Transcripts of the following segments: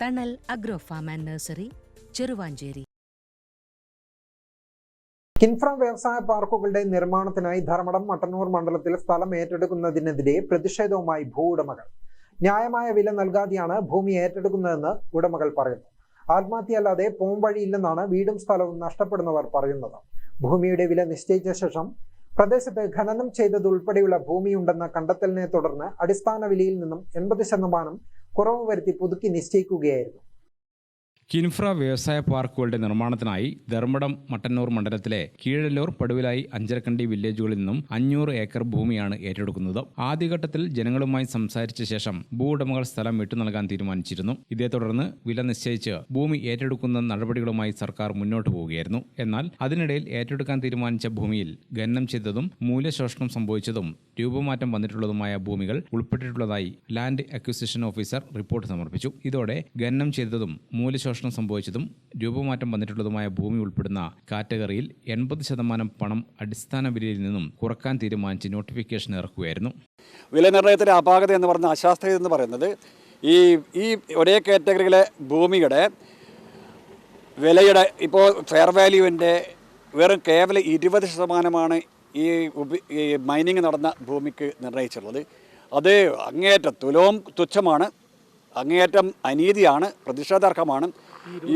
Thanal agro farm and nursery Cheruvanchery Kinfra വ്യവസായ പാർക്കുകളുടെ നിർമ്മാണത്തിനായി ധർമ്മടം മട്ടന്നൂർ മണ്ഡലത്തിൽ സ്ഥലം ഏറ്റെടുക്കുന്നതിനെതിരെ പ്രതിഷേധവുമായി ഭൂവുടമകൾ. ന്യായമായ വില നൽകാതെയാണ് ഭൂമി ഏറ്റെടുക്കുന്നതെന്ന് ഉടമകൾ പറയുന്നു. ആത്മഹത്യയല്ലാതെ പോംവഴിയില്ലെന്നാണ് വീടും സ്ഥലവും നഷ്ടപ്പെടുന്നവർ പറയുന്നത്. ഭൂമിയുടെ വില നിശ്ചയിച്ച ശേഷം പ്രദേശത്ത് ഖനനം ചെയ്തതുൾപ്പെടെയുള്ള ഭൂമിയുണ്ടെന്ന കണ്ടെത്തലിനെ തുടർന്ന് അടിസ്ഥാന വിലയിൽ നിന്നും എൺപത് ശതമാനം കുറവ് വരുത്തി പുതുക്കി നിശ്ചയിക്കുകയായിരുന്നു. കിൻഫ്ര വ്യവസായ പാർക്കുകളുടെ നിർമ്മാണത്തിനായി ധർമ്മടം മട്ടന്നൂർ മണ്ഡലത്തിലെ കീഴല്ലൂർ പടുവിലായി അഞ്ചരക്കണ്ടി വില്ലേജുകളിൽ നിന്നും അഞ്ഞൂറ് ഏക്കർ ഭൂമിയാണ് ഏറ്റെടുക്കുന്നത്. ആദ്യഘട്ടത്തിൽ ജനങ്ങളുമായി സംസാരിച്ച ശേഷം ഭൂ ഉടമകൾ സ്ഥലം വിട്ടു നൽകാൻ തീരുമാനിച്ചിരുന്നു. ഇതേ തുടർന്ന് വില നിശ്ചയിച്ച് ഭൂമി ഏറ്റെടുക്കുന്ന നടപടികളുമായി സർക്കാർ മുന്നോട്ട് പോവുകയായിരുന്നു. എന്നാൽ അതിനിടയിൽ ഏറ്റെടുക്കാൻ തീരുമാനിച്ച ഭൂമിയിൽ ഖനനം ചെയ്തതും മൂല്യശോഷണം സംഭവിച്ചതും രൂപമാറ്റം വന്നിട്ടുള്ളതുമായ ഭൂമികൾ ഉൾപ്പെട്ടിട്ടുള്ളതായി ലാൻഡ് അക്വിസിഷൻ ഓഫീസർ റിപ്പോർട്ട് സമർപ്പിച്ചു. ഇതോടെ ഖനനം ചെയ്തതും മൂല്യശോഷണം സംഭവിച്ചതും രൂപമാറ്റം വന്നിട്ടുള്ളതുമായ ഭൂമി ഉൾപ്പെടുന്ന കാറ്റഗറിയിൽ എൺപത് ശതമാനം പണം അടിസ്ഥാന വിലയിൽ നിന്നും കുറയ്ക്കാൻ തീരുമാനിച്ച് നോട്ടിഫിക്കേഷൻ ഇറക്കുകയായിരുന്നു. വില നിർണയത്തിലെ അപാകത എന്ന് പറഞ്ഞ അശാസ്ത്രീയത എന്ന് പറയുന്നത് ഈ ഈ ഒരേ കാറ്റഗറിയിലെ ഭൂമിയുടെ വിലയുടെ ഇപ്പോൾ ഫെയർ വാല്യൂവിന്റെ വെറും കേവലം ഇരുപത് ശതമാനമാണ് ഈ ഈ മൈനിങ് നടന്ന ഭൂമിക്ക് നിർണയിച്ചിട്ടുള്ളത് അത് അങ്ങേയറ്റം തുലവും തുച്ഛമാണ്. അങ്ങേയറ്റം അനീതിയാണ്. പ്രതിഷേധാർഹമാണ്. ഈ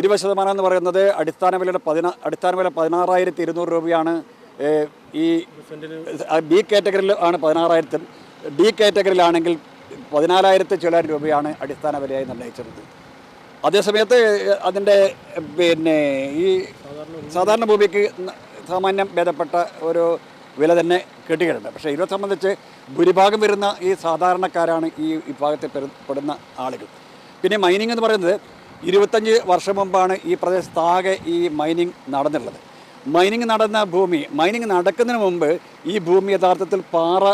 ഇരുപത് ശതമാനം എന്ന് പറയുന്നത് അടിസ്ഥാന വിലയുടെ പതിനാ അടിസ്ഥാന വില പതിനാറായിരത്തി ഇരുന്നൂറ് രൂപയാണ് ഈ ബി കാറ്റഗറിയിൽ ആണ് പതിനാറായിരത്തി ഡി കാറ്റഗറിയിലാണെങ്കിൽ പതിനാലായിരത്തി ചില്ലായിരം രൂപയാണ് അടിസ്ഥാന വിലയായി നിർണയിച്ചിരുന്നത് അതേസമയത്ത് അതിന്റെ പിന്നെ ഈ സാധാരണ ഭൂമിക്ക് സാമാന്യം ഭേദപ്പെട്ട ഒരു വില തന്നെ കിട്ടുകയുണ്ട് പക്ഷേ ഇവരെ സംബന്ധിച്ച് ഭൂരിഭാഗം വരുന്ന ഈ സാധാരണക്കാരാണ് ഈ വിഭാഗത്തിൽ പെടുന്ന ആളുകൾ. പിന്നെ മൈനിങ് എന്ന് പറയുന്നത് ഇരുപത്തഞ്ച് വർഷം മുമ്പാണ് ഈ പ്രദേശത്താകെ ഈ മൈനിങ് നടന്നിട്ടുള്ളത്. മൈനിങ് നടന്ന ഭൂമി മൈനിങ് നടക്കുന്നതിന് മുമ്പ് ഈ ഭൂമി യഥാർത്ഥത്തിൽ പാറ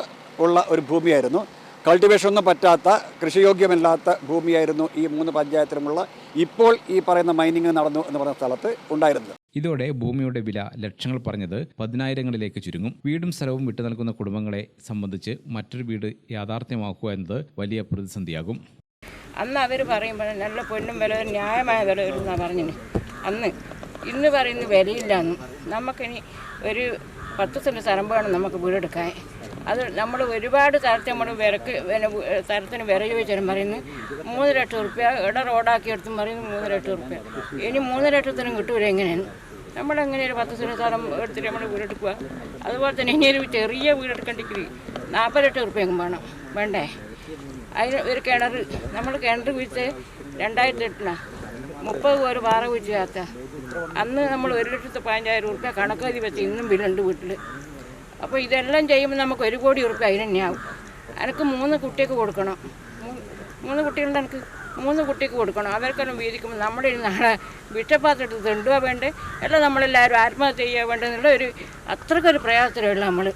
ഉള്ള ഒരു ഭൂമിയായിരുന്നു. കൾട്ടിവേഷൻ ഒന്നും പറ്റാത്ത കൃഷിയോഗ്യമല്ലാത്ത ഭൂമിയായിരുന്നു ഈ മൂന്ന് പഞ്ചായത്തിലുമുള്ള ഇപ്പോൾ ഈ പറയുന്ന മൈനിങ് നടന്നു എന്ന് പറഞ്ഞ സ്ഥലത്ത് ഉണ്ടായിരുന്നത്. ഇതോടെ ഭൂമിയുടെ വില ലക്ഷങ്ങൾ പറഞ്ഞത് പതിനായിരങ്ങളിലേക്ക് ചുരുങ്ങും. വീടും സ്ഥലവും വിട്ടു നൽകുന്ന കുടുംബങ്ങളെ സംബന്ധിച്ച് മറ്റൊരു വീട് യാഥാർത്ഥ്യമാക്കുക എന്നത് വലിയ പ്രതിസന്ധിയാകും. അന്ന് അവർ പറയുമ്പോൾ നല്ല പൊന്നും വില ന്യായമായ വില വരും എന്നാണ് പറഞ്ഞിന്. അന്ന് ഇന്ന് പറയുന്ന വിലയില്ലാന്നും നമുക്കിനി ഒരു പത്ത് സെന്റ് സ്ഥലം വേണം നമുക്ക് വീടെടുക്കാൻ. അത് നമ്മൾ ഒരുപാട് സ്ഥലത്ത് നമ്മൾ വിരക്ക് തരത്തിന് വ്- സ്ഥലത്തിന് വില ചോദിച്ചാലും പറയുന്നു. മൂന്ന് ലക്ഷം റുപ്യ ഇവിടെ റോഡാക്കി എടുത്തും പറയുന്നു മൂന്ന് ലക്ഷം റുപ്യ ഇനി മൂന്ന് ലക്ഷത്തിനും കിട്ടൂല എങ്ങനെയാണ്? നമ്മളെങ്ങനെ ഒരു പത്ത് സെന്റ് സ്ഥലം എടുത്തിട്ട് നമ്മൾ വീടെടുക്കുക അതുപോലെ തന്നെ ഇനി ഒരു ചെറിയ വീടെടുക്കണ്ടെങ്കിൽ നാൽപ്പത് ലക്ഷം റുപ്യെങ്കിലും വേണം. വേണ്ടേ? അതിന് ഒരു കിണർ നമ്മൾ കിണർ കുഴിച്ച് രണ്ടായിരത്തി എട്ടിലാണ് മുപ്പത് പേര് പാറ കുഴിച്ച് ചാത്ത അന്ന് നമ്മൾ ഒരു ലക്ഷത്തി പതിനഞ്ചായിരം റുപ്യ കണക്കെഴുതി വെച്ച് ഇന്നും ബില്ലുണ്ട് വീട്ടിൽ അപ്പോൾ ഇതെല്ലാം ചെയ്യുമ്പോൾ നമുക്ക് ഒരു കോടി ഉറുപ്പ് അതിന് തന്നെയാവും. എനിക്ക് മൂന്ന് കുട്ടിക്ക് കൊടുക്കണം. മൂന്ന് കുട്ടികളുണ്ട് എനിക്ക് മൂന്ന് കുട്ടിക്ക് കൊടുക്കണം. അവർക്കെല്ലാം വീതിക്കുമ്പോൾ നമ്മുടെ നാളെ എടുത്ത് തെണ്ടുക വേണ്ടേ? എല്ലാം നമ്മളെല്ലാവരും ആത്മഹത്യ ചെയ്യുക വേണ്ടെന്നുള്ള ഒരു അത്രക്കൊരു പ്രയാസത്തിലുള്ള നമ്മൾ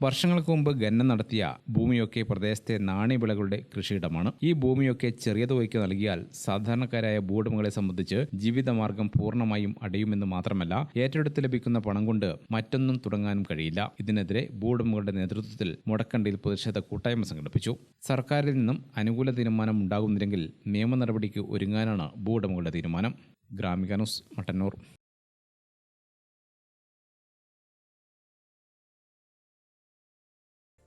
വർഷങ്ങൾക്ക് മുമ്പ് ഖനനം നടത്തിയ ഭൂമിയൊക്കെ പ്രദേശത്തെ നാണ്യവിളകളുടെ കൃഷിയിടമാണ്. ഈ ഭൂമിയൊക്കെ ചെറിയ തുകയ്ക്ക് നൽകിയാൽ സാധാരണക്കാരായ ഭൂവുടമകളെ സംബന്ധിച്ച് ജീവിതമാർഗം പൂർണമായും അടയുമെന്ന് മാത്രമല്ല ഏറ്റെടുത്ത് ലഭിക്കുന്ന പണം കൊണ്ട് മറ്റൊന്നും തുടങ്ങാനും കഴിയില്ല. ഇതിനെതിരെ ഭൂവുടമകളുടെ നേതൃത്വത്തിൽ മുടക്കണ്ടിയിൽ പ്രതിഷേധ കൂട്ടായ്മ സംഘടിപ്പിച്ചു. സർക്കാരിൽ നിന്നും അനുകൂല തീരുമാനം ഉണ്ടാകുന്നില്ലെങ്കിൽ നിയമ നടപടിക്ക് ഒരുങ്ങാനാണ് ഭൂവുടമകളുടെ തീരുമാനം. Gramika Mattannur.